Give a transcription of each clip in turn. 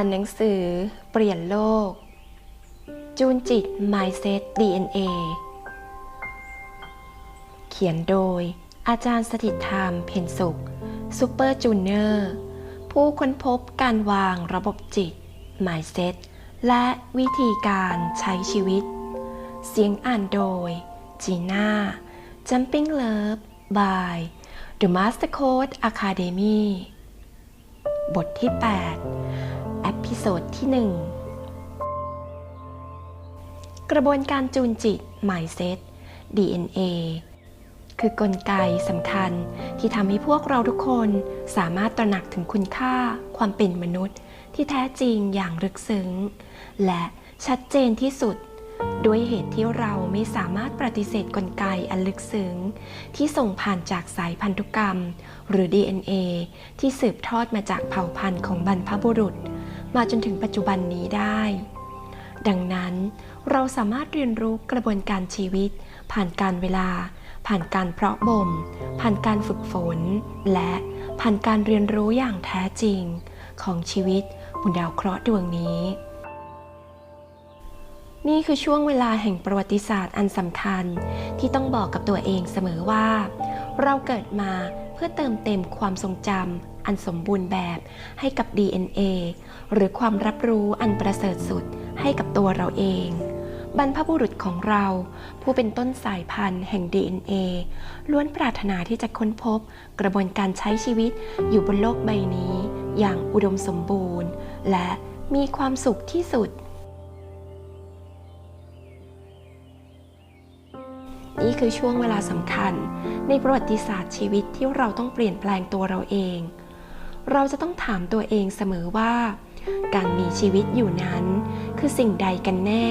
อ่านหนังสือเปลี่ยนโลก จูนจิต Mindset DNA เขียนโดยอาจารย์สถิตธรรมเพนสุขซูเปอร์จูเนอร์ผู้ค้นพบการวางระบบจิต Mindset และวิธีการใช้ชีวิต เสียงอ่านโดยจีน่า Jumping Love by The Master Code Academy บทที่ 8 พิโซดที่ 1 กระบวนการจูนจิต Mindset DNA คือกลไกสำคัญที่ทำให้พวกเราทุกคนสามารถตระหนักถึงคุณค่าความเป็นมนุษย์ ที่แท้จริงอย่างลึกซึ้ง และชัดเจนที่สุด ด้วยเหตุที่เราไม่สามารถปฏิเสธกลไกอันลึกซึ้ง ที่ส่งผ่านจากสายพันธุกรรม หรือ DNA ที่สืบทอดมาจากเผ่าพันธุ์ของบรรพบุรุษ มาจนถึงปัจจุบันนี้ได้ ดังนั้นเราสามารถเรียนรู้กระบวนการชีวิต ผ่านการเวลา ผ่านการเพาะบ่ม ผ่านการฝึกฝน และผ่านการเรียนรู้อย่างแท้จริง ของชีวิตบนดาวเคราะห์ดวงนี้ นี่คือช่วงเวลาแห่งประวัติศาสตร์อันสำคัญ ที่ต้องบอกกับตัวเองเสมอว่า เราเกิดมาเพื่อเติมเต็มความทรงจำ อันสมบูรณ์แบบให้กับ DNA หรือความรับรู้อันประเสริฐสุดให้กับตัวเราเอง บรรพบุรุษของเรา ผู้เป็นต้นสายพันธุ์แห่ง DNA ล้วนปรารถนาที่จะค้นพบกระบวนการใช้ชีวิตอยู่บนโลกใบนี้ อย่างอุดมสมบูรณ์ และมีความสุขที่สุดนี่คือช่วงเวลาสำคัญ ในประวัติศาสตร์ชีวิตที่เราต้องเปลี่ยนแปลงตัวเราเอง เราจะต้องถามตัวเองเสมอว่า การมีชีวิตอยู่นั้น คือสิ่งใดกันแน่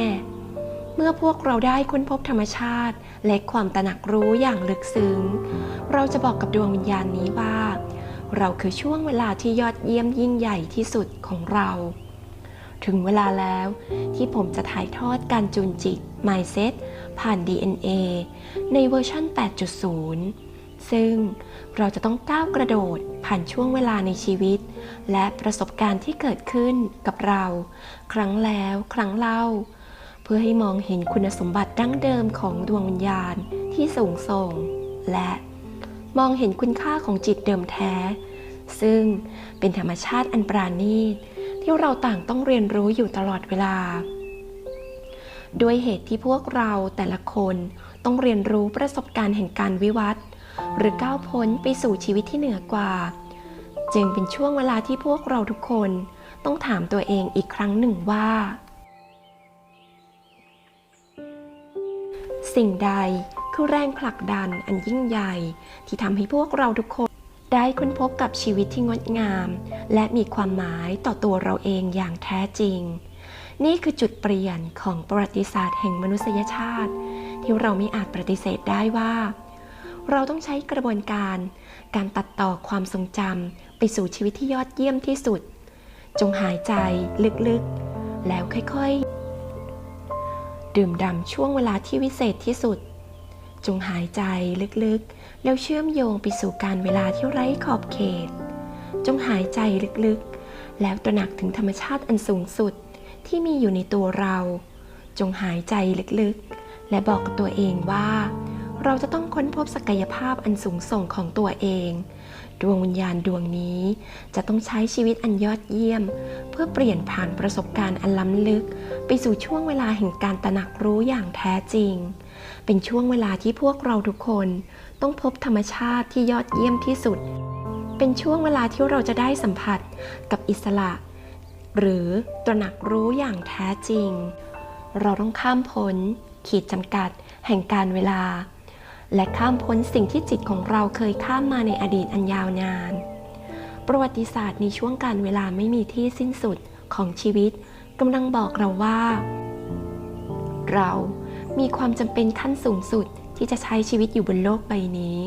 เมื่อพวกเราได้ค้นพบธรรมชาติ และความตระหนักรู้อย่างลึกซึ้ง เราจะบอกกับดวงวิญญาณนี้ว่า เราคือช่วงเวลาที่ยอดเยี่ยมยิ่งใหญ่ที่สุดของเรา ถึงเวลาแล้วที่ผมจะถ่ายทอดการจูนจิต Mindset ผ่าน DNA ในเวอร์ชัน8.0 ซึ่งเราจะต้องก้าวกระโดดผ่านช่วงเวลาในชีวิต และประสบการณ์ที่เกิดขึ้นกับเรา ครั้งแล้วครั้งเล่า เพื่อให้มองเห็นคุณสมบัติดั้งเดิมของดวงวิญญาณที่สูงส่ง และมองเห็นคุณค่าของจิตเดิมแท้ ซึ่งเป็นธรรมชาติอันปราณีตที่เราต่างต้องเรียนรู้อยู่ตลอดเวลา ด้วยเหตุที่พวกเราแต่ละคนต้องเรียนรู้ประสบการณ์แห่งการวิวัฒน์ หรือก้าวพ้นไปสู่ชีวิตที่เหนือกว่า จึงเป็นช่วงเวลาที่พวกเราทุกคนต้องถามตัวเองอีกครั้งหนึ่งว่า สิ่งใดคือแรงผลักดันอันยิ่งใหญ่ ที่ทำให้พวกเราทุกคน ได้ค้นพบกับชีวิตที่งดงาม และมีความหมายต่อตัวเราเองอย่างแท้จริง นี่คือจุดเปลี่ยนของประวัติศาสตร์แห่งมนุษยชาติ ที่เราไม่อาจปฏิเสธได้ว่า เราต้องใช้กระบวนการ การตัดต่อความทรงจำไปสู่ชีวิตที่ยอดเยี่ยมที่สุด จงหายใจลึกๆ แล้วค่อยๆ ดื่มด่ำช่วงเวลาที่วิเศษที่สุด จงหายใจลึกๆ แล้วเชื่อมโยงไปสู่การเวลาที่ไร้ขอบเขต จงหายใจลึกๆ แล้วตระหนักถึงธรรมชาติอันสูงสุดที่มีอยู่ในตัวเรา จงหายใจลึกๆ และบอกกับตัวเองว่า เราจะต้องค้นพบศักยภาพอันสูงส่งของตัวเอง ดวงวิญญาณดวงนี้จะต้องใช้ชีวิตอันยอดเยี่ยม เพื่อเปลี่ยนผ่านประสบการณ์อันล้ำลึก ไปสู่ช่วงเวลาแห่งการตระหนักรู้อย่างแท้จริง เป็นช่วงเวลาที่พวกเราทุกคน ต้องพบธรรมชาติที่ยอดเยี่ยมที่สุด เป็นช่วงเวลาที่เราจะได้สัมผัสกับอิสระ หรือตระหนักรู้อย่างแท้จริง เราต้องข้ามพ้นขีดจำกัดแห่งการเวลา และข้ามพ้นสิ่งที่จิตของเราเคยข้ามมาในอดีตอันยาวนาน ประวัติศาสตร์ในช่วงการเวลาไม่มีที่สิ้นสุดของชีวิตกำลังบอกเราว่า เรามีความจำเป็นขั้นสูงสุดที่จะใช้ชีวิตอยู่บนโลกใบนี้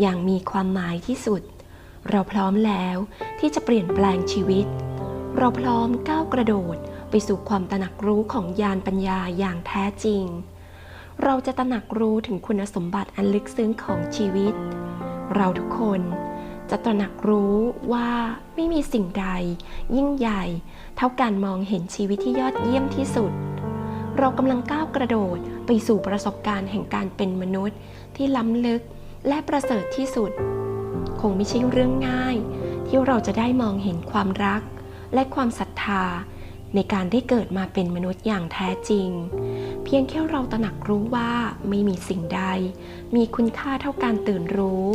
อย่างมีความหมายที่สุด เราพร้อมแล้วที่จะเปลี่ยนแปลงชีวิต เราพร้อมก้าวกระโดดไปสู่ความตระหนักรู้ของญาณปัญญาอย่างแท้จริง เราจะตระหนักรู้ถึงคุณสมบัติอันลึกซึ้งของชีวิต เราทุกคนจะตระหนักรู้ว่าไม่มีสิ่งใด ยิ่งใหญ่ เท่าการมองเห็นชีวิตที่ยอดเยี่ยมที่สุด เรากำลังก้าวกระโดดไปสู่ประสบการณ์แห่งการเป็นมนุษย์ที่ล้ำลึกและประเสริฐที่สุด คงไม่ใช่เรื่องง่าย ที่เราจะได้มองเห็นความรัก และความศรัทธา ในการได้เกิดมาเป็นมนุษย์อย่างแท้จริง เพียงแค่เราตระหนักรู้ว่าไม่มีสิ่งใด มีคุณค่าเท่าการตื่นรู้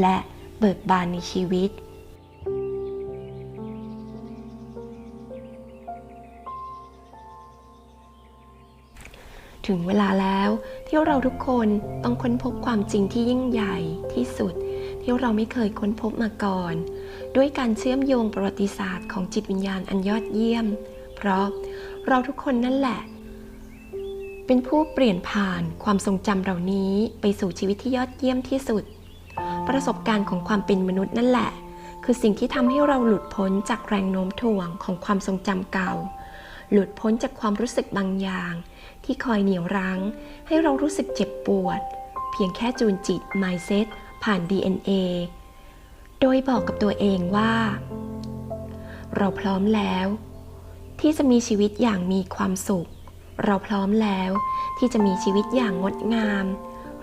และเบิกบานในชีวิต ถึงเวลาแล้วที่เราทุกคนต้องค้นพบความจริงที่ยิ่งใหญ่ที่สุด ที่เราไม่เคยค้นพบมาก่อน ด้วยการเชื่อมโยงประวัติศาสตร์ของจิตวิญญาณอันยอดเยี่ยม เพราะเราทุกคนนั่นแหละ เป็นผู้เปลี่ยนผ่านความทรงจำเหล่านี้ไปสู่ชีวิตที่ยอดเยี่ยมที่สุด ประสบการณ์ของความเป็นมนุษย์นั่นแหละ คือสิ่งที่ทำให้เราหลุดพ้นจากแรงโน้มถ่วงของความทรงจำเก่า หลุดพ้นจากความรู้สึกบางอย่าง ที่คอยเหนี่ยวรั้ง ให้เรารู้สึกเจ็บปวด เพียงแค่จูนจิต mindset ผ่าน DNA โดยบอกกับตัวเองว่า เราพร้อมแล้ว ที่จะมีชีวิตอย่างมีความสุข เราพร้อมแล้วที่จะมีชีวิตอย่างงดงาม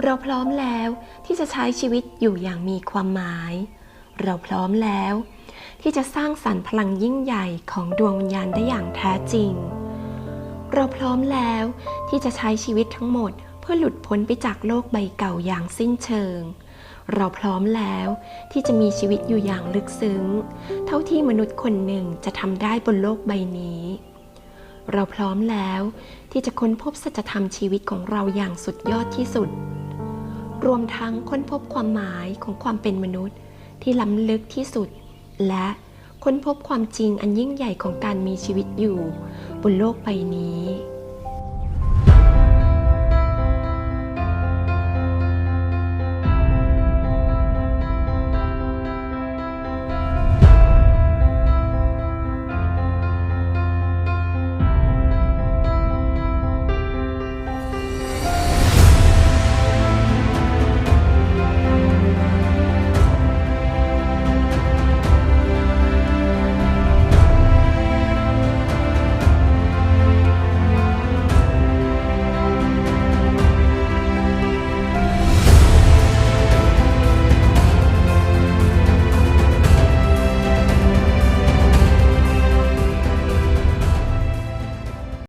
เราพร้อมแล้วที่จะใช้ชีวิตอยู่อย่างมีความหมาย เราพร้อมแล้ว ที่จะสร้างสรรค์พลังยิ่งใหญ่ของดวงวิญญาณได้อย่างแท้จริง เราพร้อมแล้วที่จะใช้ชีวิตทั้งหมด เพื่อหลุดพ้นไปจากโลกใบเก่าอย่างสิ้นเชิง เราพร้อมแล้วที่จะมีชีวิตอยู่อย่างลึกซึ้ง เท่าที่มนุษย์คนหนึ่งจะทำได้บนโลกใบนี้ เราพร้อมแล้ว ที่จะค้นพบสัจธรรมชีวิตของเราอย่างสุดยอดที่สุด รวมทั้งค้นพบความหมายของความเป็นมนุษย์ที่ล้ำลึกที่สุด และค้นพบความจริงอันยิ่งใหญ่ของการมีชีวิตอยู่ บนโลกใบนี้